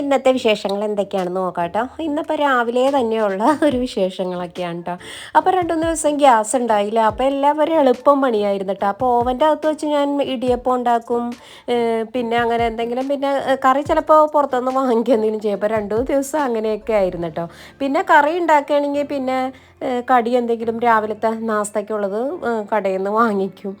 ഇന്നത്തെ വിശേഷങ്ങൾ എന്തൊക്കെയാണെന്ന് നോക്കാം കേട്ടോ. ഇന്നിപ്പോൾ രാവിലെ തന്നെയുള്ള ഒരു വിശേഷങ്ങളൊക്കെയാണ് കേട്ടോ. അപ്പോൾ രണ്ടു ദിവസം ഗ്യാസ് ഉണ്ടായില്ല. അപ്പോൾ എല്ലാവരും എളുപ്പം പണിയായിരുന്നു കേട്ടോ. അപ്പോൾ ഓവന്റെ അകത്ത് വെച്ച് ഞാൻ ഇടിയപ്പം ഉണ്ടാക്കും. പിന്നെ അങ്ങനെ എന്തെങ്കിലും പിന്നെ കറി ചിലപ്പോൾ പുറത്തുനിന്ന് വാങ്ങിക്കുക എന്തെങ്കിലും ചെയ്യും. അപ്പോൾ രണ്ടു ദിവസം അങ്ങനെയൊക്കെ ആയിരുന്നു കേട്ടോ. പിന്നെ കറി ഉണ്ടാക്കുകയാണെങ്കിൽ പിന്നെ കടി എന്തെങ്കിലും രാവിലത്തെ നാസ്തയ്ക്കുള്ളത് ഏഹ് കടയിൽ നിന്ന് വാങ്ങിക്കും.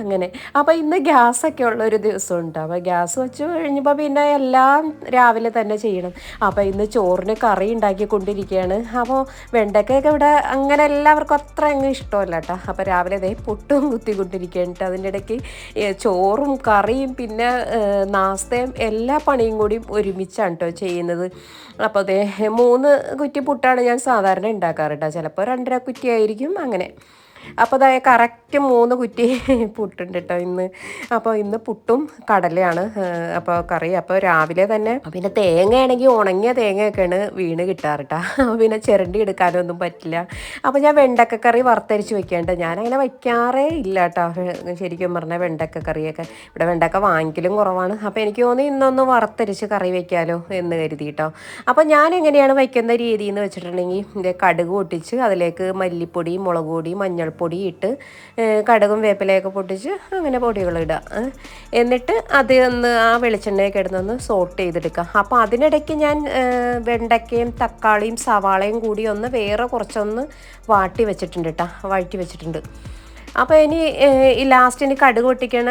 അങ്ങനെ. അപ്പോൾ ഇന്ന് ഗ്യാസൊക്കെ ഉള്ള ഒരു ദിവസം ഉണ്ട് അപ്പോൾ ഗ്യാസ് വെച്ച് കഴിഞ്ഞപ്പോൾ പിന്നെ എല്ലാം രാവിലെ തന്നെ ചെയ്യണം. അപ്പോൾ ഇന്ന് ചോറിന് കറി ഉണ്ടാക്കിക്കൊണ്ടിരിക്കുകയാണ്. അപ്പോൾ വെണ്ടക്കയൊക്കെ ഇവിടെ അങ്ങനെ എല്ലാവർക്കും അത്ര അങ്ങ് ഇഷ്ടമല്ല കേട്ടോ. അപ്പോൾ രാവിലെ ദേ പുട്ടും കുത്തിക്കൊണ്ടിരിക്കുകയാണ് കേട്ടോ. അതിന്റെ ഇടയ്ക്ക് ചോറും കറിയും പിന്നെ നാസ്തയും എല്ലാ പണിയും കൂടി ഒരുമിച്ചാണ് കേട്ടോ ചെയ്യുന്നത്. അപ്പോൾ അതേ മൂന്ന് കുറ്റി പുട്ടാണ് ഞാൻ സാധാരണ ഉണ്ടാക്കാറ് കേട്ടോ. ചിലപ്പോൾ രണ്ടര കുറ്റിയായിരിക്കും അങ്ങനെ. അപ്പോൾ അതായത് കറക്റ്റ് മൂന്ന് കുറ്റി പുട്ടുണ്ട് കേട്ടോ ഇന്ന്. അപ്പോൾ ഇന്ന് പുട്ടും കടലയാണ് അപ്പോൾ കറി. അപ്പോൾ രാവിലെ തന്നെ പിന്നെ തേങ്ങയാണെങ്കിൽ ഉണങ്ങിയ തേങ്ങയൊക്കെയാണ് വീണ് കിട്ടാറ് കേട്ടോ പിന്നെ ചിരണ്ടി എടുക്കാനൊന്നും പറ്റില്ല. അപ്പോൾ ഞാൻ വെണ്ടക്ക കറി വറുത്തരിച്ച് വെക്കേണ്ട. ഞാനങ്ങനെ വയ്ക്കാറേ ഇല്ല കേട്ടോ ശരിക്കും പറഞ്ഞാൽ വെണ്ടക്ക കറിയൊക്കെ. ഇവിടെ വെണ്ടക്ക വാങ്ങിക്കലും കുറവാണ്. അപ്പോൾ എനിക്ക് തോന്നി ഇന്നൊന്ന് വറുത്തരിച്ച് കറി വെക്കാലോ എന്ന് കരുതി കേട്ടോ അപ്പോൾ ഞാൻ എങ്ങനെയാണ് വയ്ക്കുന്ന രീതി എന്ന് വെച്ചിട്ടുണ്ടെങ്കിൽ കടുക് പൊട്ടിച്ച് അതിലേക്ക് മല്ലിപ്പൊടി മുളക് പൊടി മഞ്ഞൾപ്പൊടി ഇട്ട് കടകും വേപ്പിലയൊക്കെ പൊട്ടിച്ച് അങ്ങനെ പൊടികൾ ഇടുക എന്നിട്ട് അത് ഒന്ന് ആ വെളിച്ചെണ്ണയൊക്കെ ഇടുന്നൊന്ന് സോട്ട് ചെയ്തെടുക്കുക അപ്പോൾ അതിനിടയ്ക്ക് ഞാൻ വെണ്ടയ്ക്കയും തക്കാളിയും സവാളയും കൂടി ഒന്ന് വേറെ കുറച്ചൊന്ന് വാട്ടി വെച്ചിട്ടുണ്ട് കേട്ടോ വാട്ടി വെച്ചിട്ടുണ്ട്. അപ്പോൾ ഇനി ഈ ലാസ്റ്റ് ഇനി കടുക് പൊട്ടിക്കണ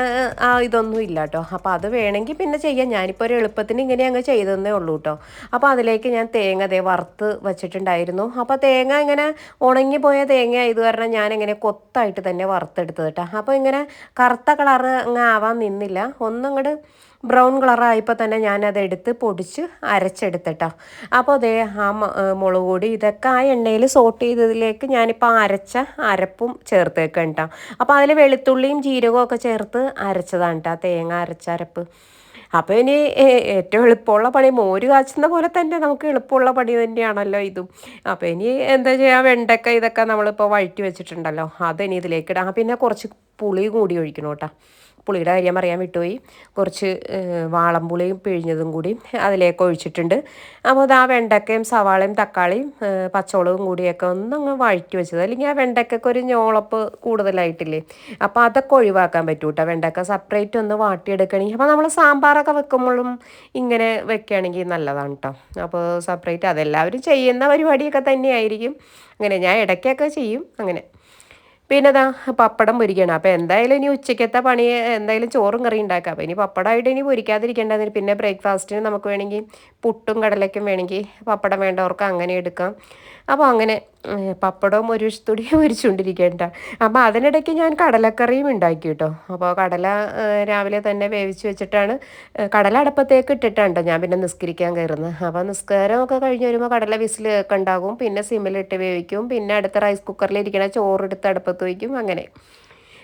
ഇതൊന്നും ഇല്ല കേട്ടോ അപ്പോൾ അത് വേണമെങ്കിൽ പിന്നെ ചെയ്യാം. ഞാനിപ്പോൾ ഒരു എളുപ്പത്തിന് ഇങ്ങനെ അങ്ങ് ചെയ്തതന്നേ ഉള്ളൂ കേട്ടോ അപ്പോൾ അതിലേക്ക് ഞാൻ തേങ്ങ ദേ വറുത്ത് വെച്ചിട്ടുണ്ടായിരുന്നു. അപ്പോൾ തേങ്ങ ഇങ്ങനെ ഉണങ്ങിപ്പോയ തേങ്ങ ഇത് കാരണം ഞാൻ ഇങ്ങനെ കൊത്തായിട്ട് തന്നെ വറുത്തെടുത്തത് കേട്ടോ അപ്പോൾ ഇങ്ങനെ കറുത്ത കളറ് അങ്ങ് ആവാൻ നിന്നില്ല. ഒന്നങ്ങോട്ട് ബ്രൗൺ കളറായപ്പോൾ തന്നെ ഞാനത് എടുത്ത് പൊടിച്ച് അരച്ചെടുത്തിട്ടോ. അപ്പോൾ അതേ ആ മുളക് പൊടി ഇതൊക്കെ ആ എണ്ണയിൽ സോട്ട് ചെയ്തതിലേക്ക് ഞാനിപ്പോൾ അരച്ച അരപ്പും ചേർത്തേക്കാം കേട്ടോ അപ്പോൾ അതിൽ വെളുത്തുള്ളിയും ജീരകവും ഒക്കെ ചേർത്ത് അരച്ചതാണ് കേട്ടോ തേങ്ങ അരച്ച അരപ്പ്. അപ്പോൾ ഇനി ഏറ്റവും എളുപ്പമുള്ള പണി മോര് കാച്ചുന്ന പോലെ തന്നെ നമുക്ക് എളുപ്പമുള്ള പണി തന്നെയാണല്ലോ ഇതും. അപ്പോൾ ഇനി എന്താ ചെയ്യുക വെണ്ടക്ക ഇതൊക്കെ നമ്മളിപ്പോൾ വഴറ്റി വെച്ചിട്ടുണ്ടല്ലോ അതിനി ഇതിലേക്ക് ഇടാം. പിന്നെ കുറച്ച് പുളി കൂടി ഒഴിക്കണം കേട്ടോ പുളിയുടെ കാര്യം അറിയാൻ വിട്ടുപോയി. കുറച്ച് വാളം വാളംപുളിയും പിഴിഞ്ഞതും കൂടി അതിലേക്ക് ഒഴിച്ചിട്ടുണ്ട്. അപ്പോൾ അത് ആ വെണ്ടക്കയും സവാളയും തക്കാളിയും പച്ചവളവും കൂടിയൊക്കെ ഒന്നങ്ങ് വഴറ്റി വെച്ചത്. അല്ലെങ്കിൽ ആ വെണ്ടക്കൊക്കെ ഒരു ഞോളപ്പ് കൂടുതലായിട്ടില്ലേ? അപ്പോൾ അതൊക്കെ ഒഴിവാക്കാൻ പറ്റൂ കേട്ടോ. വെണ്ടക്ക സെപ്പറേറ്റ് ഒന്ന് വാട്ടിയെടുക്കണമെങ്കിൽ. അപ്പോൾ നമ്മൾ സാമ്പാറൊക്കെ വെക്കുമ്പോഴും ഇങ്ങനെ വെക്കുകയാണെങ്കിൽ നല്ലതാണ് കേട്ടോ. അപ്പോൾ സെപ്പറേറ്റ് അതെല്ലാവരും ചെയ്യുന്ന പരിപാടിയൊക്കെ തന്നെയായിരിക്കും. അങ്ങനെ ഞാൻ ഇടയ്ക്കൊക്കെ ചെയ്യും. അങ്ങനെ. പിന്നെ ഇതാ പപ്പടം പൊരിക്കണം. അപ്പോൾ എന്തായാലും ഇനി ഉച്ചയ്ക്കത്തെ പണി എന്തായാലും ചോറും കറി ഉണ്ടാക്കാം. അപ്പോൾ ഇനി പപ്പടമായിട്ട് ഇനി പൊരിക്കാതിരിക്കേണ്ടതിന് പിന്നെ ബ്രേക്ക്ഫാസ്റ്റിന് നമുക്ക് വേണമെങ്കിൽ പുട്ടും കടലയ്ക്കും വേണമെങ്കിൽ പപ്പടം വേണ്ടവർക്ക് അങ്ങനെ എടുക്കാം. അപ്പോൾ അങ്ങനെ പപ്പടവും ഒരു തുടിയും പൊരിച്ചുകൊണ്ടിരിക്കേണ്ട അപ്പോൾ അതിനിടയ്ക്ക് ഞാൻ കടലക്കറിയും ഉണ്ടാക്കി കേട്ടോ അപ്പോൾ കടല രാവിലെ തന്നെ വേവിച്ച് വെച്ചിട്ടാണ് കടല അടുപ്പത്തേക്ക് ഇട്ടിട്ടാണ് ഞാൻ പിന്നെ നിസ്കരിക്കാൻ കയറുന്നത് അപ്പോൾ നിസ്കാരമൊക്കെ കഴിഞ്ഞ് വരുമ്പോൾ കടല വിസിൽ ഒക്കെ ഉണ്ടാകും. പിന്നെ സിമ്മിലിട്ട് വേവിക്കും. പിന്നെ അടുത്ത റൈസ് കുക്കറിലിരിക്കണ ചോറെടുത്ത് അടുപ്പത്ത് വയ്ക്കും അങ്ങനെ.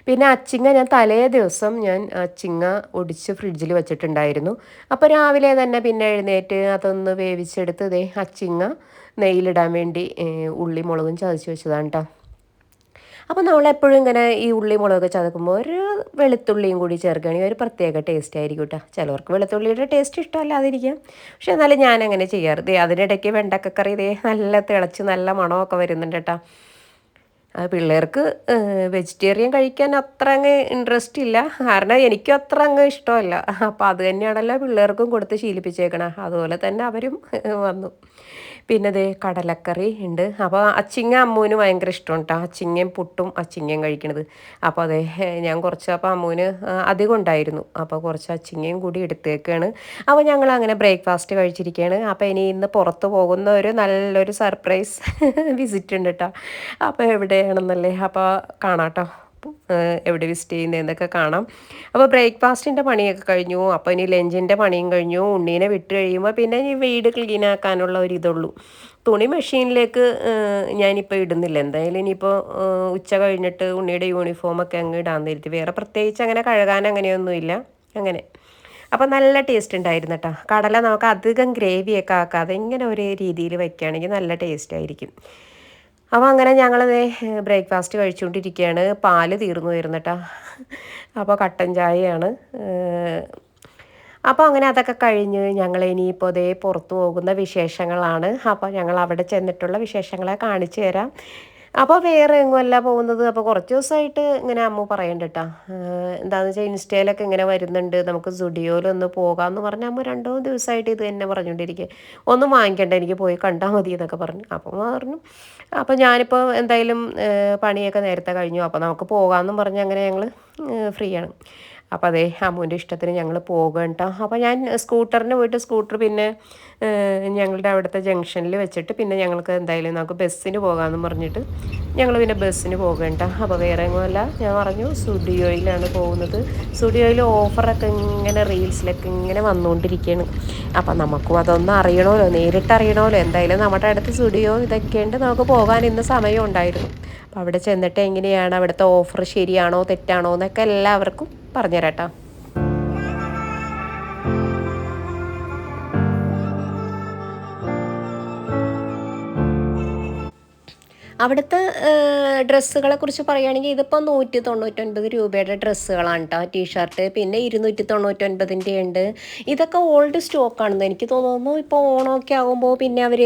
പിന്നെ അച്ചിങ്ങ ഞാൻ തലേ ദിവസം ഞാൻ അച്ചിങ്ങ ഒടിച്ച് ഫ്രിഡ്ജിൽ വെച്ചിട്ടുണ്ടായിരുന്നു. അപ്പോൾ രാവിലെ തന്നെ പിന്നെ എഴുന്നേറ്റ് അതൊന്ന് വേവിച്ചെടുത്ത് ദേ അച്ചിങ്ങ നെയ്യിലിടാൻ വേണ്ടി ഉള്ളി മുളകും ചതച്ച് വെച്ചതാണ് കേട്ടോ അപ്പോൾ നമ്മളെപ്പോഴും ഇങ്ങനെ ഈ ഉള്ളി മുളകൊക്കെ ചതക്കുമ്പോൾ ഒരു വെളുത്തുള്ളിയും കൂടി ചേർക്കുകയാണെങ്കിൽ ഒരു പ്രത്യേക ടേസ്റ്റ് ആയിരിക്കും കേട്ടോ ചിലവർക്ക് വെളുത്തുള്ളിയുടെ ടേസ്റ്റ് ഇഷ്ടമല്ലാതിരിക്കാം. പക്ഷേ എന്നാലും ഞാൻ അങ്ങനെ ചെയ്യാറ് അതിനിടയ്ക്ക് വെണ്ടക്കക്കറി ഇതേ നല്ല തിളച്ച് നല്ല മണമൊക്കെ വരുന്നുണ്ട് കേട്ടോ പിള്ളേർക്ക് വെജിറ്റേറിയൻ കഴിക്കാൻ അത്ര അങ്ങ് ഇൻട്രസ്റ്റ് ഇല്ല. കാരണം എനിക്കും അത്ര അങ്ങ് ഇഷ്ടമല്ല. അപ്പം അത് തന്നെയാണല്ലോ പിള്ളേർക്കും കൊടുത്ത് ശീലിപ്പിച്ചേക്കണം. അതുപോലെ തന്നെ അവരും വന്നു. പിന്നെ ദേ കടലക്കറി ഉണ്ട് അപ്പോൾ അച്ചിങ്ങ അമ്മൂന് ഭയങ്കര ഇഷ്ടമാണ് കേട്ടോ അച്ചിങ്ങയും പുട്ടും അച്ചിങ്ങയും കഴിക്കണത്. അപ്പോൾ അതെ ഞാൻ കുറച്ച് അപ്പോൾ അമ്മൂന് അധികം ഉണ്ടായിരുന്നു. അപ്പോൾ കുറച്ച് അച്ചിങ്ങയും കൂടി എടുത്തേക്കാണ്. അപ്പോൾ ഞങ്ങൾ അങ്ങനെ ബ്രേക്ക്ഫാസ്റ്റ് കഴിച്ചിരിക്കുകയാണ് അപ്പോൾ ഇനി ഇന്ന് പുറത്ത് പോകുന്ന ഒരു നല്ലൊരു സർപ്രൈസ് വിസിറ്റ് ഉണ്ട് കേട്ടോ അപ്പോൾ എവിടെയാണെന്നല്ലേ അപ്പോൾ കാണാട്ടോ. എവിടെ വിസിറ്റ് ചെയ്യുന്നതെന്നൊക്കെ കാണാം. അപ്പോൾ ബ്രേക്ക്ഫാസ്റ്റിന്റെ പണിയൊക്കെ കഴിഞ്ഞു. അപ്പോൾ ഇനി ലഞ്ചിന്റെ പണിയും കഴിഞ്ഞു. ഉണ്ണീനെ വിട്ട് കഴിയുമ്പോൾ പിന്നെ ഈ വീട് ക്ലീൻ ആക്കാനുള്ള ഒരു ഇതുള്ളൂ. തുണി മെഷീനിലേക്ക് ഞാനിപ്പോൾ ഇടുന്നില്ല. എന്തായാലും ഇനിയിപ്പോൾ ഉച്ച കഴിഞ്ഞിട്ട് ഉണ്ണിയുടെ യൂണിഫോമൊക്കെ അങ്ങ് ഇടാൻ തരുത്തി വേറെ പ്രത്യേകിച്ച് അങ്ങനെ കഴുകാൻ അങ്ങനെയൊന്നുമില്ല അങ്ങനെ. അപ്പോൾ നല്ല ടേസ്റ്റ് ഉണ്ടായിരുന്നു കേട്ടോ കടല നമുക്ക് അധികം ഗ്രേവിയൊക്കെ ആക്കാതെ ഇങ്ങനെ ഒരേ രീതിയിൽ വയ്ക്കുകയാണെങ്കിൽ നല്ല ടേസ്റ്റ് ആയിരിക്കും. അപ്പോൾ അങ്ങനെ ഞങ്ങൾ ബ്രേക്ക്ഫാസ്റ്റ് കഴിച്ചുകൊണ്ടിരിക്കുകയാണ് പാൽ തീർന്നു വരുന്നട്ടാ. അപ്പോൾ കട്ടൻ ചായയാണ്. അപ്പോൾ അങ്ങനെ അതൊക്കെ കഴിഞ്ഞ് ഞങ്ങൾ ഇനിയിപ്പോൾ അതേ പുറത്തു പോകുന്ന വിശേഷങ്ങളാണ്. അപ്പോൾ ഞങ്ങൾ അവിടെ ചെന്നിട്ടുള്ള വിശേഷങ്ങളെ കാണിച്ചു തരാം. അപ്പോൾ വേറെ എങ്ങുമല്ല പോകുന്നത്? അപ്പോൾ കുറച്ച് ദിവസമായിട്ട് ഇങ്ങനെ അമ്മ പറയണ്ട കേട്ടോ എന്താണെന്ന് വെച്ചാൽ ഇൻസ്റ്റയിലൊക്കെ ഇങ്ങനെ വരുന്നുണ്ട്. നമുക്ക് സുഡിയോയിലൊന്ന് പോകാമെന്ന് പറഞ്ഞ അമ്മ രണ്ടോ ദിവസമായിട്ട് ഇത് തന്നെ പറഞ്ഞുകൊണ്ടിരിക്കുക ഒന്നും വാങ്ങിക്കണ്ട എനിക്ക് പോയി കണ്ടാൽ മതി എന്നൊക്കെ പറഞ്ഞു. അപ്പം പറഞ്ഞു അപ്പോൾ ഞാനിപ്പോൾ എന്തായാലും പണിയൊക്കെ നേരത്തെ കഴിഞ്ഞു. അപ്പോൾ നമുക്ക് പോകാമെന്നും പറഞ്ഞ് അങ്ങനെ ഞങ്ങൾ ഫ്രീ ആണ് അപ്പോൾ അതേ അമ്മുവിന്റെ ഇഷ്ടത്തിന് ഞങ്ങൾ പോകുക കേട്ടോ അപ്പോൾ ഞാൻ സ്കൂട്ടറിന് പോയിട്ട് സ്കൂട്ടർ പിന്നെ ഞങ്ങളുടെ അവിടുത്തെ ജംഗ്ഷനിൽ വെച്ചിട്ട് പിന്നെ ഞങ്ങൾക്ക് എന്തായാലും നമുക്ക് ബസ്സിന് പോകാമെന്ന് പറഞ്ഞിട്ട് ഞങ്ങൾ പിന്നെ ബസ്സിന് പോകുക കേട്ടോ അപ്പോൾ വേറെ എങ്ങുമല്ല ഞാൻ പറഞ്ഞു സ്റ്റുഡിയോയിലാണ് പോകുന്നത്. സ്റ്റുഡിയോയിൽ ഓഫറൊക്കെ ഇങ്ങനെ റീൽസിലൊക്കെ ഇങ്ങനെ വന്നുകൊണ്ടിരിക്കുകയാണ് അപ്പം നമുക്കും അതൊന്നും അറിയണമല്ലോ. നേരിട്ട് അറിയണമല്ലോ എന്തായാലും നമ്മുടെ അടുത്ത് സ്റ്റുഡിയോ ഇതൊക്കെയുണ്ട്. നമുക്ക് പോകാൻ ഇന്ന് സമയം ഉണ്ടായിരുന്നു. അപ്പോൾ അവിടെ ചെന്നിട്ട് എങ്ങനെയാണ് അവിടുത്തെ ഓഫർ ശരിയാണോ തെറ്റാണോ എന്നൊക്കെ എല്ലാവർക്കും പറഞ്ഞുതരാം കേട്ടോ. അവിടുത്തെ ഡ്രസ്സുകളെ കുറിച്ച് പറയുകയാണെങ്കിൽ ഇതിപ്പോൾ നൂറ്റി തൊണ്ണൂറ്റൊൻപത് രൂപയുടെ ഡ്രസ്സുകളാണ് കേട്ടോ ടീഷർട്ട് പിന്നെ ഇരുന്നൂറ്റി തൊണ്ണൂറ്റൊൻപതിന്റെ ഉണ്ട്. ഇതൊക്കെ ഓൾഡ് സ്റ്റോക്കാണെന്ന് എനിക്ക് തോന്നുന്നു. ഇപ്പോൾ ഓണമൊക്കെ ആകുമ്പോൾ പിന്നെ അവർ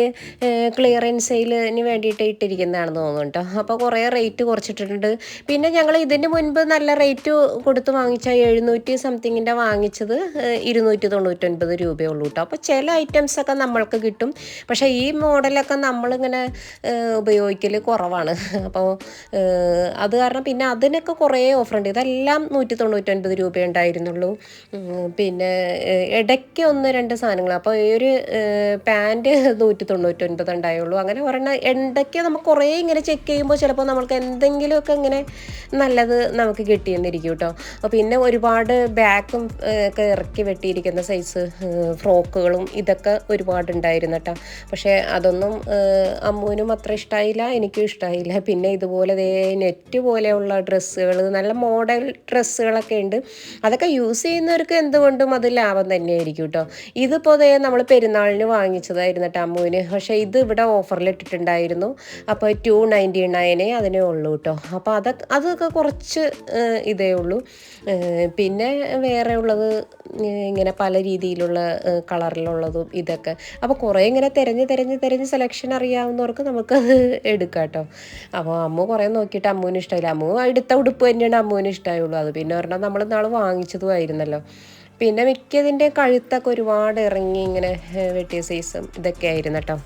ക്ലിയറൻസ് സെയിലിന് വേണ്ടിയിട്ട് ഇട്ടിരിക്കുന്നതാണെന്ന് തോന്നുന്നു കേട്ടോ അപ്പോൾ കുറേ റേറ്റ് കുറച്ചിട്ടുണ്ട് പിന്നെ ഞങ്ങൾ ഇതിന് മുൻപ് നല്ല റേറ്റ് കൊടുത്ത് വാങ്ങിച്ച എഴുന്നൂറ്റി സംതിങ്ങിന്റെ വാങ്ങിച്ചത് ഇരുന്നൂറ്റി തൊണ്ണൂറ്റൊൻപത് രൂപയേ ഉള്ളൂ കേട്ടോ അപ്പോൾ ചില ഐറ്റംസൊക്കെ നമ്മൾക്ക് കിട്ടും. പക്ഷേ ഈ മോഡലൊക്കെ നമ്മളിങ്ങനെ ഉപയോഗിക്കൽ കുറവാണ്. അപ്പോൾ അത് കാരണം പിന്നെ അതിനൊക്കെ കുറേ ഓഫർ ഉണ്ട്. ഇതെല്ലാം നൂറ്റി തൊണ്ണൂറ്റൊൻപത് രൂപ ഉണ്ടായിരുന്നുള്ളൂ പിന്നെ ഇടയ്ക്ക് ഒന്ന് രണ്ട് സാധനങ്ങൾ. അപ്പോൾ ഈ ഒരു പാന്റ് നൂറ്റി തൊണ്ണൂറ്റൊൻപത് ഉണ്ടായുള്ളൂ. അങ്ങനെ ഒരെണ്ണം ഇടയ്ക്ക് നമുക്ക് കുറേ ഇങ്ങനെ ചെക്ക് ചെയ്യുമ്പോൾ ചിലപ്പോൾ നമുക്ക് എന്തെങ്കിലുമൊക്കെ ഇങ്ങനെ നല്ലത് നമുക്ക് കിട്ടിയെന്നിരിക്കും കേട്ടോ. പിന്നെ ഒരുപാട് ബാക്കും ഒക്കെ ഇറക്കി വെട്ടിയിരിക്കുന്ന സൈസ് ഫ്രോക്കുകളും ഇതൊക്കെ ഒരുപാട് ഉണ്ടായിരുന്നു കേട്ടോ. പക്ഷേ അതൊന്നും അമ്മുവിനും അത്ര ഇഷ്ടമായില്ല എനിക്കും ഇഷ്ടമായില്ല പിന്നെ ഇതുപോലെ ദേ നെറ്റ് പോലെയുള്ള ഡ്രസ്സുകൾ നല്ല മോഡൽ ഡ്രസ്സുകളൊക്കെ ഉണ്ട്. അതൊക്കെ യൂസ് ചെയ്യുന്നവർക്ക് എന്തുകൊണ്ടും അത് ലാഭം തന്നെയായിരിക്കും കേട്ടോ ഇതിപ്പോൾ ദേ നമ്മൾ പെരുന്നാളിന് വാങ്ങിച്ചതായിരുന്നു കേട്ടോ അമ്മുവിന്. പക്ഷേ ഇത് ഇവിടെ ഓഫറിൽ ഇട്ടിട്ടുണ്ടായിരുന്നു. അപ്പോൾ ടു നയന്റി നയനേ അതിനേ ഉള്ളൂ കേട്ടോ അപ്പോൾ അതൊക്കെ അതൊക്കെ കുറച്ച് ഇതേ ഉള്ളൂ. പിന്നെ വേറെ ഉള്ളത് ഇങ്ങനെ പല രീതിയിലുള്ള കളറിലുള്ളതും ഇതൊക്കെ. അപ്പോൾ കുറേ ഇങ്ങനെ തിരഞ്ഞ് തിരഞ്ഞ് തിരഞ്ഞ് സെലക്ഷൻ അറിയാവുന്നവർക്ക് നമുക്കത് എടുക്കാം കേട്ടോ അപ്പോൾ അമ്മു കുറേ നോക്കിയിട്ട് അമ്മുവിന് ഇഷ്ടമായില്ല അമ്മു എടുത്ത ഉടുപ്പ് തന്നെയാണ് അമ്മുവിന് ഇഷ്ടമായുള്ളൂ അത് പിന്നെ ഒരെണ്ണം നമ്മൾ നാളെ വാങ്ങിച്ചതും ആയിരുന്നല്ലോ. പിന്നെ മിക്കതിന്റെ കഴുത്തൊക്കെ ഒരുപാട് ഇറങ്ങി ഇങ്ങനെ വെട്ടിയ സൈസും ഇതൊക്കെ ആയിരുന്നു കേട്ടോ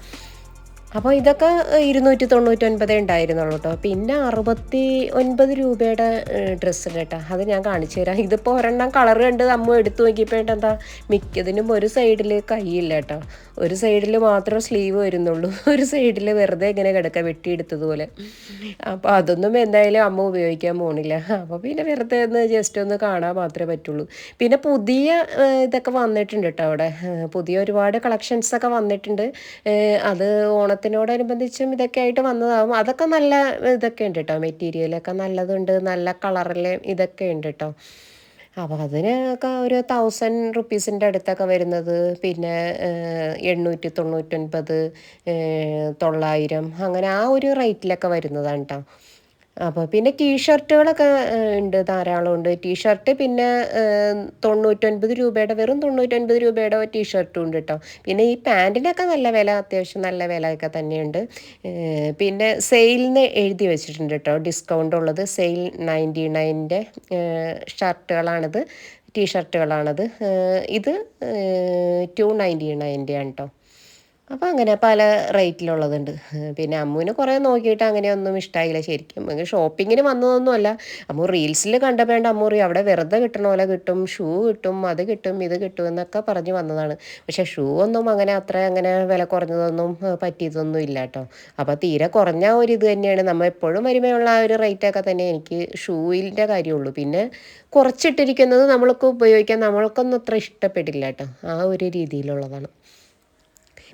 അപ്പോൾ ഇതൊക്കെ ഇരുന്നൂറ്റി തൊണ്ണൂറ്റൊൻപത് ഉണ്ടായിരുന്നുള്ളൂ കേട്ടോ പിന്നെ അറുപത്തി ഒൻപത് രൂപയുടെ ഡ്രസ്സ് കേട്ടോ അത് ഞാൻ കാണിച്ചു തരാം. ഇതിപ്പോൾ ഒരെണ്ണം കളർ കണ്ട് നമ്മൾ എടുത്തു നോക്കിയപ്പോൾ എന്താ മിക്കതിനും ഒരു സൈഡിൽ കൈയില്ല കേട്ടോ ഒരു സൈഡിൽ മാത്രം സ്ലീവ് വരുന്നുള്ളൂ. ഒരു സൈഡിൽ വെറുതെ ഇങ്ങനെ കിടക്കുക വെട്ടിയെടുത്തതുപോലെ. അപ്പോൾ അതൊന്നും എന്തായാലും അമ്മ ഉപയോഗിക്കാൻ പോണില്ല. അപ്പോൾ പിന്നെ വെറുതെ ഒന്ന് ജസ്റ്റ് ഒന്ന് കാണാൻ മാത്രമേ പറ്റുള്ളൂ. പിന്നെ പുതിയ ഇതൊക്കെ വന്നിട്ടുണ്ട് കേട്ടോ അവിടെ. പുതിയ ഒരുപാട് കളക്ഷൻസൊക്കെ വന്നിട്ടുണ്ട്. അത് അത് ഓണത്തിനോടനുബന്ധിച്ചും ഇതൊക്കെ ആയിട്ട് വന്നതാവും. അതൊക്കെ നല്ല ഇതൊക്കെ ഉണ്ട് കേട്ടോ മെറ്റീരിയലൊക്കെ നല്ലതുണ്ട് നല്ല കളറിൽ ഇതൊക്കെ ഉണ്ട് കേട്ടോ അപ്പോൾ അതിനൊക്കെ ഒരു തൗസൻഡ് റുപ്പീസിന്റെ അടുത്തൊക്കെ വരുന്നത്. പിന്നെ എണ്ണൂറ്റി തൊണ്ണൂറ്റൊൻപത് തൊള്ളായിരം അങ്ങനെ ആ ഒരു റേറ്റിലൊക്കെ വരുന്നതാണ് കേട്ടോ അപ്പോൾ പിന്നെ ടീഷർട്ടുകളൊക്കെ ഉണ്ട് ധാരാളം ഉണ്ട്. ടീഷർട്ട് പിന്നെ തൊണ്ണൂറ്റൊൻപത് രൂപയുടെ വെറും തൊണ്ണൂറ്റൊൻപത് രൂപയുടെ ടീഷർട്ടും ഉണ്ട് കേട്ടോ പിന്നെ ഈ പാന്റിനൊക്കെ നല്ല വില അത്യാവശ്യം നല്ല വിലയൊക്കെ തന്നെയുണ്ട്. പിന്നെ സെയിലിന് എഴുതി വെച്ചിട്ടുണ്ട് കേട്ടോ ഡിസ്കൗണ്ട് ഉള്ളത് സെയിൽ നയന്റി നയന്റെ ഷർട്ടുകളാണിത് ടീഷർട്ടുകളാണത്. ഇത് ടു നയന്റി നയന്റെ ആണ് കേട്ടോ അപ്പോൾ അങ്ങനെ പല റേറ്റിലുള്ളതുണ്ട്. പിന്നെ അമ്മുവിന് കുറേ നോക്കിയിട്ട് അങ്ങനെയൊന്നും ഇഷ്ടമായില്ല ശരിക്കും. ഷോപ്പിങ്ങിന് വന്നതൊന്നുമല്ല. അമ്മു റീൽസിൽ കണ്ടപ്പോണ്ട് അമ്മു പറയും അവിടെ വെറുതെ കിട്ടണ പോലെ കിട്ടും ഷൂ കിട്ടും അത് കിട്ടും ഇത് കിട്ടും എന്നൊക്കെ പറഞ്ഞ് വന്നതാണ്. പക്ഷെ ഷൂ ഒന്നും അങ്ങനെ അത്ര അങ്ങനെ വില കുറഞ്ഞതൊന്നും പറ്റിയതൊന്നും ഇല്ല കേട്ടോ. അപ്പോൾ തീരെ കുറഞ്ഞ ഒരു ഇത് തന്നെയാണ്. നമ്മൾ എപ്പോഴും വരുമ്പോഴുള്ള ആ ഒരു റേറ്റൊക്കെ തന്നെ എനിക്ക് ഷൂവിന്റെ കാര്യമുള്ളൂ. പിന്നെ കുറച്ചിട്ടിരിക്കുന്നത് നമ്മൾക്ക് ഉപയോഗിക്കാൻ നമ്മൾക്കൊന്നും അത്ര ഇഷ്ടപ്പെട്ടില്ല കേട്ടോ. ആ ഒരു രീതിയിലുള്ളതാണ്.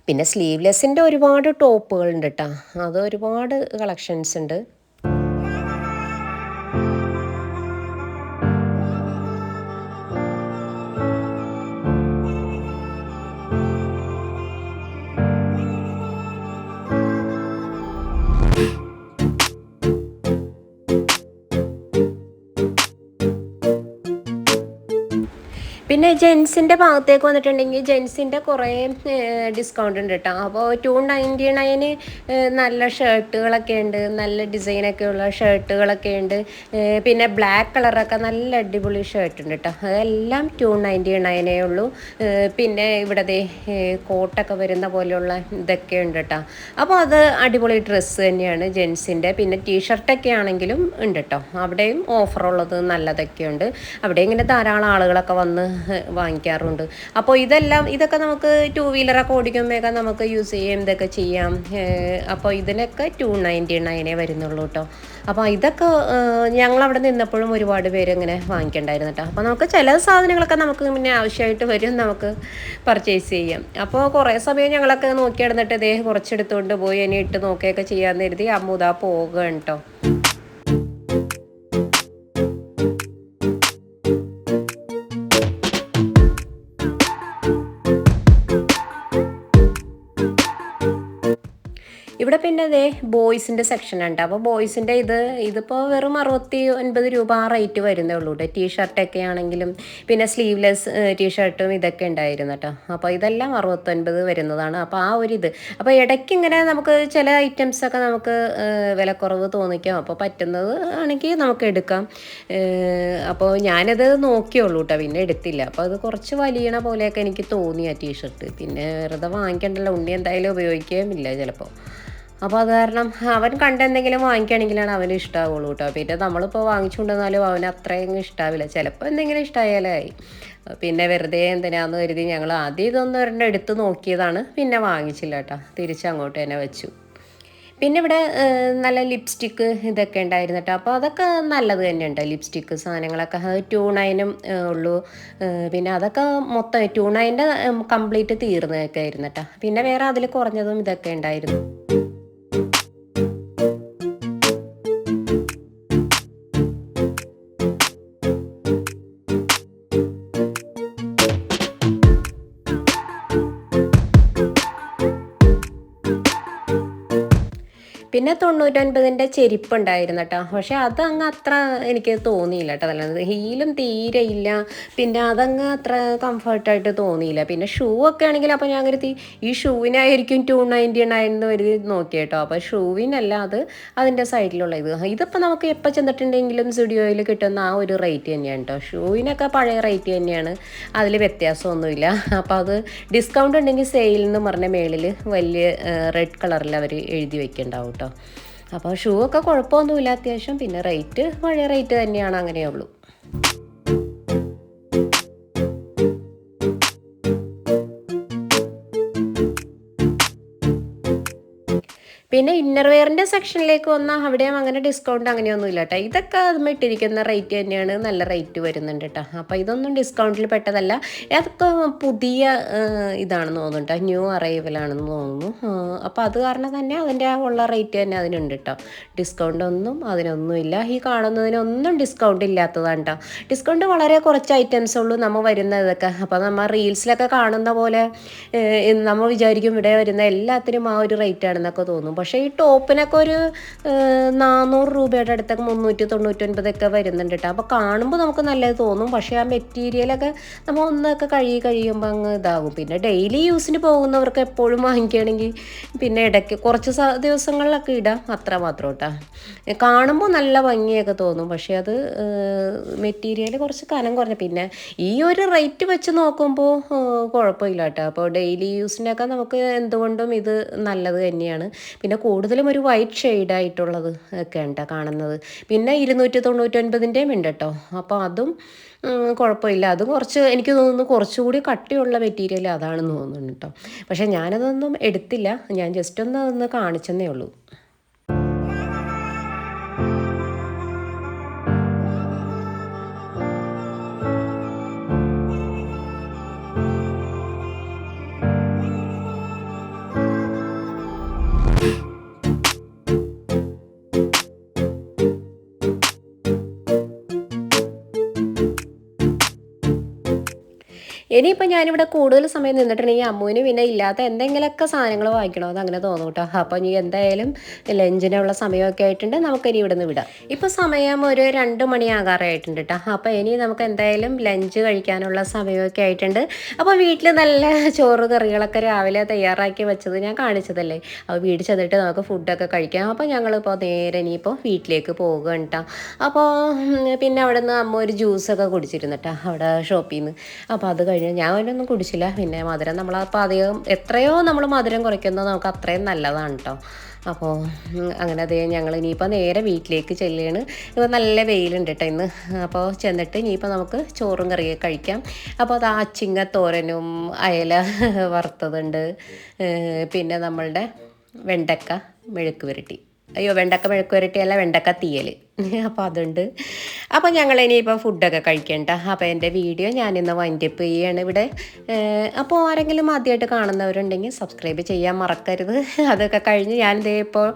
പിന്നെ സ്ലീവ്ലെസ്സിന്റെ ഒരുപാട് ടോപ്പുകളുണ്ട് കേട്ടോ അത് ഒരുപാട് കളക്ഷൻസ് ഉണ്ട്. പിന്നെ ജെൻസിന്റെ ഭാഗത്തേക്ക് വന്നിട്ടുണ്ടെങ്കിൽ ജെൻസിന്റെ കുറേ ഡിസ്കൗണ്ട് ഉണ്ട് കേട്ടോ അപ്പോൾ ടു നയന്റി നയന് നല്ല ഷർട്ടുകളൊക്കെ ഉണ്ട് നല്ല ഡിസൈനൊക്കെ ഉള്ള ഷർട്ടുകളൊക്കെ ഉണ്ട്. പിന്നെ ബ്ലാക്ക് കളറൊക്കെ നല്ല അടിപൊളി ഷർട്ട് ഉണ്ട് കേട്ടോ അതെല്ലാം ടു നയന്റി നയനേ ഉള്ളൂ പിന്നെ ഇവിടത്തെ കോട്ടൊക്കെ വരുന്ന പോലെയുള്ള ഇതൊക്കെ ഉണ്ട് കേട്ടോ അപ്പോൾ അത് അടിപൊളി ഡ്രസ്സ് തന്നെയാണ് ജെൻസിന്റെ പിന്നെ ടീഷർട്ടൊക്കെ ആണെങ്കിലും ഉണ്ട് കേട്ടോ അവിടെയും ഓഫറുള്ളത് നല്ലതൊക്കെ ഉണ്ട്. അവിടെ ഇങ്ങനെ ധാരാളം ആളുകളൊക്കെ വന്ന് വാങ്ങിക്കാറുണ്ട്. അപ്പോൾ ഇതെല്ലാം ഇതൊക്കെ നമുക്ക് ടൂ വീലറൊക്കെ ഓടിക്കുമ്പോഴൊക്കെ നമുക്ക് യൂസ് ചെയ്യാം ഇതൊക്കെ ചെയ്യാം. അപ്പോൾ ഇതിനൊക്കെ ടു നയന്റി നയനേ വരുന്നുള്ളൂ കേട്ടോ അപ്പോൾ ഇതൊക്കെ ഞങ്ങളവിടെ നിന്നപ്പോഴും ഒരുപാട് പേര് ഇങ്ങനെ വാങ്ങിക്കണ്ടായിരുന്നു കേട്ടോ അപ്പോൾ നമുക്ക് ചില സാധനങ്ങളൊക്കെ നമുക്ക് പിന്നെ ആവശ്യമായിട്ട് വരും നമുക്ക് പർച്ചേസ് ചെയ്യാം. അപ്പോൾ കുറേ സമയം ഞങ്ങളൊക്കെ നോക്കി നടന്നിട്ട് ഇതേ കുറച്ചെടുത്തുകൊണ്ട് പോയി ഇനി ഇട്ട് നോക്കുകയൊക്കെ ചെയ്യാമെന്ന് കരുതി അമ്മുതാ പോകുകയാണ് കേട്ടോ പിന്നെ ദേ ബോയ്സിന്റെ സെക്ഷൻ ഉണ്ട് അപ്പോൾ ബോയ്സിന്റെ ഇത് ഇതിപ്പോൾ വെറും അറുപത്തി ഒൻപത് രൂപ ആ റേറ്റ് വരുന്നേ ഉള്ളൂ കേട്ടോ ടീ ഷർട്ടൊക്കെ ആണെങ്കിലും പിന്നെ സ്ലീവ്ലെസ് ടീ ഷർട്ടും ഇതൊക്കെ ഉണ്ടായിരുന്നു കേട്ടോ അപ്പോൾ ഇതെല്ലാം അറുപത്തൊൻപത് വരുന്നതാണ്. അപ്പോൾ ആ ഒരു ഇത്. അപ്പോൾ ഇടയ്ക്ക് ഇങ്ങനെ നമുക്ക് ചില ഐറ്റംസൊക്കെ നമുക്ക് വിലക്കുറവ് തോന്നിക്കാം. അപ്പോൾ പറ്റുന്നത് ആണെങ്കിൽ നമുക്ക് എടുക്കാം. അപ്പോൾ ഞാനത് നോക്കിയുള്ളൂ കേട്ടോ പിന്നെ എടുത്തില്ല. അപ്പോൾ അത് കുറച്ച് വലിയണ പോലെയൊക്കെ എനിക്ക് തോന്നി ആ ടീഷർട്ട് പിന്നെ വെറുതെ വാങ്ങിക്കണ്ടല്ലോ. ഉണ്ണി എന്തായാലും ഉപയോഗിക്കുകയുമില്ല ചിലപ്പോൾ അപ്പോൾ അത് കാരണം അവൻ കണ്ടെന്തെങ്കിലും വാങ്ങിക്കുകയാണെങ്കിലാണ് അവന് ഇഷ്ടമാവുള്ളൂ കേട്ടോ പിന്നെ നമ്മളിപ്പോൾ വാങ്ങിച്ചുകൊണ്ടെന്നാലും അവന് അത്രയും ഇഷ്ടാവില്ല. ചിലപ്പോൾ എന്തെങ്കിലും ഇഷ്ടമായാലായി പിന്നെ വെറുതെ എന്തിനാന്ന് കരുതി ഞങ്ങൾ ആദ്യം ഇതൊന്നും ഒരെണ്ണം എടുത്ത് നോക്കിയതാണ്. പിന്നെ വാങ്ങിച്ചില്ല കേട്ടോ തിരിച്ചങ്ങോട്ട് തന്നെ വെച്ചു. പിന്നെ ഇവിടെ നല്ല ലിപ്സ്റ്റിക്ക് ഇതൊക്കെ ഉണ്ടായിരുന്നു കേട്ടോ അപ്പോൾ അതൊക്കെ നല്ലത് തന്നെയുണ്ട്. ലിപ്സ്റ്റിക്ക് സാധനങ്ങളൊക്കെ ടു നയനും ഉള്ളൂ. പിന്നെ അതൊക്കെ മൊത്തം ടൂ നയന്റെ കംപ്ലീറ്റ് തീർന്നതൊക്കെ ആയിരുന്നു കേട്ടോ പിന്നെ വേറെ അതിൽ കുറഞ്ഞതും ഇതൊക്കെ ഉണ്ടായിരുന്നു. പിന്നെ തൊണ്ണൂറ്റൊൻപതിന്റെ ചെരിപ്പുണ്ടായിരുന്നു കേട്ടോ പക്ഷേ അതങ്ങ് അത്ര എനിക്ക് തോന്നിയില്ല കേട്ടോ. നല്ലത് ഹീലും തീരെ ഇല്ല. പിന്നെ അതങ്ങ് അത്ര കംഫർട്ടായിട്ട് തോന്നിയില്ല. പിന്നെ ഷൂ ഒക്കെ ആണെങ്കിൽ അപ്പോൾ ഞാൻ കരുതി ഈ ഷൂവിനായിരിക്കും ടു നയന്റി നയൻ എന്ന് കരുതി നോക്കി കേട്ടോ. അപ്പോൾ ഷൂവിനല്ല അത് അതിന്റെ സൈഡിലുള്ള ഇത്. ഇതിപ്പോൾ നമുക്ക് എപ്പോൾ ചെന്നിട്ടുണ്ടെങ്കിലും സ്റ്റുഡിയോയിൽ കിട്ടുന്ന ആ ഒരു റേറ്റ് തന്നെയാണ് കേട്ടോ. ഷൂവിനൊക്കെ പഴയ റേറ്റ് തന്നെയാണ്. അതിൽ വ്യത്യാസമൊന്നുമില്ല. അപ്പോൾ അത് ഡിസ്കൗണ്ട് ഉണ്ടെങ്കിൽ സെയിൽ എന്ന് പറഞ്ഞ മേളിൽ വലിയ റെഡ് കളറിൽ അവർ എഴുതി വെക്കുന്നുണ്ടാവും കേട്ടോ. അപ്പോൾ ഷൂ ഒക്കെ കുഴപ്പമൊന്നുമില്ല. അത്യാവശ്യം പിന്നെ റേറ്റ് പഴയ റേറ്റ് തന്നെയാണ് അങ്ങനെയുള്ളൂ പിന്നെ ഇന്നർവെയറിന്റെ സെക്ഷനിലേക്ക് വന്നാൽ അവിടെയും അങ്ങനെ ഡിസ്കൗണ്ട് അങ്ങനെയൊന്നും ഇല്ല കേട്ടോ ഇതൊക്കെ അതുമ്മ ഇട്ടിരിക്കുന്ന റേറ്റ് തന്നെയാണ്. നല്ല റേറ്റ് വരുന്നുണ്ട് കേട്ടോ അപ്പോൾ ഇതൊന്നും ഡിസ്കൗണ്ടിൽ പെട്ടതല്ല. അതൊക്കെ പുതിയ ഇതാണെന്ന് തോന്നുന്നു കേട്ടോ ന്യൂ അറൈവലാണെന്ന് തോന്നുന്നു. അപ്പോൾ അത് കാരണം തന്നെ അതിന്റെ ഉള്ള റേറ്റ് തന്നെ അതിനുണ്ട് കേട്ടോ ഡിസ്കൗണ്ട് ഒന്നും അതിനൊന്നും ഇല്ല ഈ കാണുന്നതിനൊന്നും ഡിസ്കൗണ്ട് ഇല്ലാത്തതാണ് കേട്ടോ ഡിസ്കൗണ്ട് വളരെ കുറച്ച് ഐറ്റംസ് ഉള്ളൂ നമ്മൾ വരുന്ന ഇതൊക്കെ അപ്പോൾ നമ്മൾ റീൽസിലൊക്കെ കാണുന്ന പോലെ നമ്മൾ വിചാരിക്കും ഇവിടെ വരുന്ന എല്ലാത്തിനും ആ ഒരു റേറ്റ് ആണെന്നൊക്കെ തോന്നും. പക്ഷേ ഈ ടോപ്പിനൊക്കെ ഒരു നാനൂറ് രൂപയുടെ അടുത്തൊക്കെ മുന്നൂറ്റി തൊണ്ണൂറ്റൊൻപതൊക്കെ വരുന്നുണ്ട് കേട്ടോ അപ്പോൾ കാണുമ്പോൾ നമുക്ക് നല്ലത് തോന്നും. പക്ഷേ ആ മെറ്റീരിയലൊക്കെ നമ്മൾ ഒന്നൊക്കെ കഴുകി കഴിയുമ്പോൾ അങ്ങ് ഇതാകും. പിന്നെ ഡെയിലി യൂസിന് പോകുന്നവർക്ക് എപ്പോഴും വാങ്ങിക്കുകയാണെങ്കിൽ പിന്നെ ഇടയ്ക്ക് കുറച്ച് ദിവസങ്ങളിലൊക്കെ ഇടാം. അത്ര മാത്രം കേട്ടോ കാണുമ്പോൾ നല്ല ഭംഗിയൊക്കെ തോന്നും. പക്ഷേ അത് മെറ്റീരിയൽ കുറച്ച് കനം കുറഞ്ഞ. പിന്നെ ഈ ഒരു റേറ്റ് വെച്ച് നോക്കുമ്പോൾ കുഴപ്പമില്ല കേട്ടോ അപ്പോൾ ഡെയിലി യൂസിനൊക്കെ നമുക്ക് എന്തുകൊണ്ടും ഇത് നല്ലത് തന്നെയാണ്. പിന്നെ കൂടുതലും ഒരു വൈറ്റ് ഷെയ്ഡായിട്ടുള്ളത് ഒക്കെ ഉണ്ട് കാണുന്നത്. പിന്നെ ഇരുന്നൂറ്റി തൊണ്ണൂറ്റൊൻപതിന്റെയും ഉണ്ട് കേട്ടോ അപ്പോൾ അതും കുഴപ്പമില്ല. അതും കുറച്ച് എനിക്ക് തോന്നുന്നു കുറച്ചുകൂടി കട്ടിയുള്ള മെറ്റീരിയൽ അതാണെന്ന് തോന്നുന്നു കേട്ടോ പക്ഷേ ഞാനതൊന്നും എടുത്തില്ല. ഞാൻ ജസ്റ്റ് ഒന്ന് ഒന്ന് കാണിച്ചെന്നേ ഉള്ളൂ. ഇനിയിപ്പോൾ ഞാനിവിടെ കൂടുതൽ സമയം നിന്നിട്ടുണ്ടെങ്കിൽ അമ്മുവിന് പിന്നെ ഇല്ലാത്ത എന്തെങ്കിലുമൊക്കെ സാധനങ്ങൾ വാങ്ങിക്കണമെന്ന് അങ്ങനെ തോന്നും കേട്ടോ. അപ്പോൾ ഇനി എന്തായാലും ലഞ്ചിനുള്ള സമയമൊക്കെ ആയിട്ടുണ്ട്. നമുക്കിനി ഇവിടെ നിന്ന് വിടാം. ഇപ്പോൾ സമയം ഒരു രണ്ട് മണിയാകാറായിട്ടുണ്ട് കേട്ടോ. അപ്പോൾ ഇനി നമുക്ക് എന്തായാലും ലഞ്ച് കഴിക്കാനുള്ള സമയമൊക്കെ ആയിട്ടുണ്ട്. അപ്പോൾ വീട്ടിൽ നല്ല ചോറ് കറികളൊക്കെ രാവിലെ തയ്യാറാക്കി വെച്ചത് ഞാൻ കാണിച്ചതല്ലേ? അപ്പോൾ വീട് ചെന്നിട്ട് നമുക്ക് ഫുഡൊക്കെ കഴിക്കാം. അപ്പോൾ ഞങ്ങളിപ്പോൾ നേരെ ഇനിയിപ്പോൾ വീട്ടിലേക്ക് പോകുകയാണ് കേട്ടോ. അപ്പോൾ പിന്നെ അവിടെ നിന്ന് അമ്മ ഒരു ജ്യൂസൊക്കെ കുടിച്ചിരുന്നു കേട്ടോ. അവിടെ ഷോപ്പിൽ നിന്ന് അപ്പോൾ അത് കഴിഞ്ഞ് ഞാൻ അതിനൊന്നും കുടിച്ചില്ല. പിന്നെ മധുരം നമ്മളപ്പോൾ അധികം എത്രയോ നമ്മൾ മധുരം കുറയ്ക്കുന്നത് നമുക്ക് അത്രയും നല്ലതാണ് കേട്ടോ അപ്പോൾ അങ്ങനെ അതേ ഞങ്ങൾ ഇനിയിപ്പോൾ നേരെ വീട്ടിലേക്ക് ചെല്ലുകയാണ് ഇപ്പോൾ നല്ല വെയിലുണ്ട് കേട്ടോ ഇന്ന്. അപ്പോൾ ചെന്നിട്ട് ഇനിയിപ്പോൾ നമുക്ക് ചോറും കറിയൊക്കെ കഴിക്കാം. അപ്പോൾ അത് അച്ചിങ്ങ തോരനും അയല വറുത്തതുണ്ട്. പിന്നെ നമ്മളുടെ വെണ്ടക്ക മെഴുക്ക് പുരട്ടി. അയ്യോ വെണ്ടക്ക മെഴുക്കുരട്ടിയല്ല വെണ്ടക്ക തീയൽ അപ്പോൾ അതുണ്ട്. അപ്പോൾ ഞങ്ങൾ ഇനിയിപ്പോൾ ഫുഡൊക്കെ കഴിക്കണ്ട. അപ്പോൾ എന്റെ വീഡിയോ ഞാനിന്ന് വൈൻഡപ്പ് ചെയ്യാണ് ഇവിടെ. അപ്പോൾ ആരെങ്കിലും ആദ്യമായിട്ട് കാണുന്നവരുണ്ടെങ്കിൽ സബ്സ്ക്രൈബ് ചെയ്യാൻ മറക്കരുത്. അതൊക്കെ കഴിഞ്ഞ് ഞാൻ ഇതേ ഇപ്പോൾ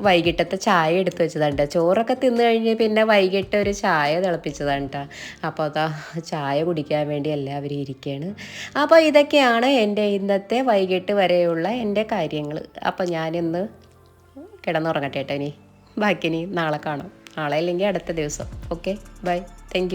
വൈകിട്ടത്തെ ചായ എടുത്തു വെച്ചതാണ് ചോറൊക്കെ തിന്നു കഴിഞ്ഞ് പിന്നെ വൈകിട്ട് ഒരു ചായ തിളപ്പിച്ചതാണ് കേട്ടോ അപ്പോൾ അതാ ചായ കുടിക്കാൻ വേണ്ടി എല്ലാവരും ഇരിക്കുകയാണ് അപ്പോൾ ഇതൊക്കെയാണ് എന്റെ ഇന്നത്തെ വൈകിട്ട് വരെയുള്ള എന്റെ കാര്യങ്ങൾ അപ്പോൾ ഞാനിന്ന് കിടന്നുറങ്ങട്ടെ ഇനി. ബാക്കി ഇനി നാളെ കാണാം. നാളെ അല്ലെങ്കിൽ അടുത്ത ദിവസം. Okay bye thank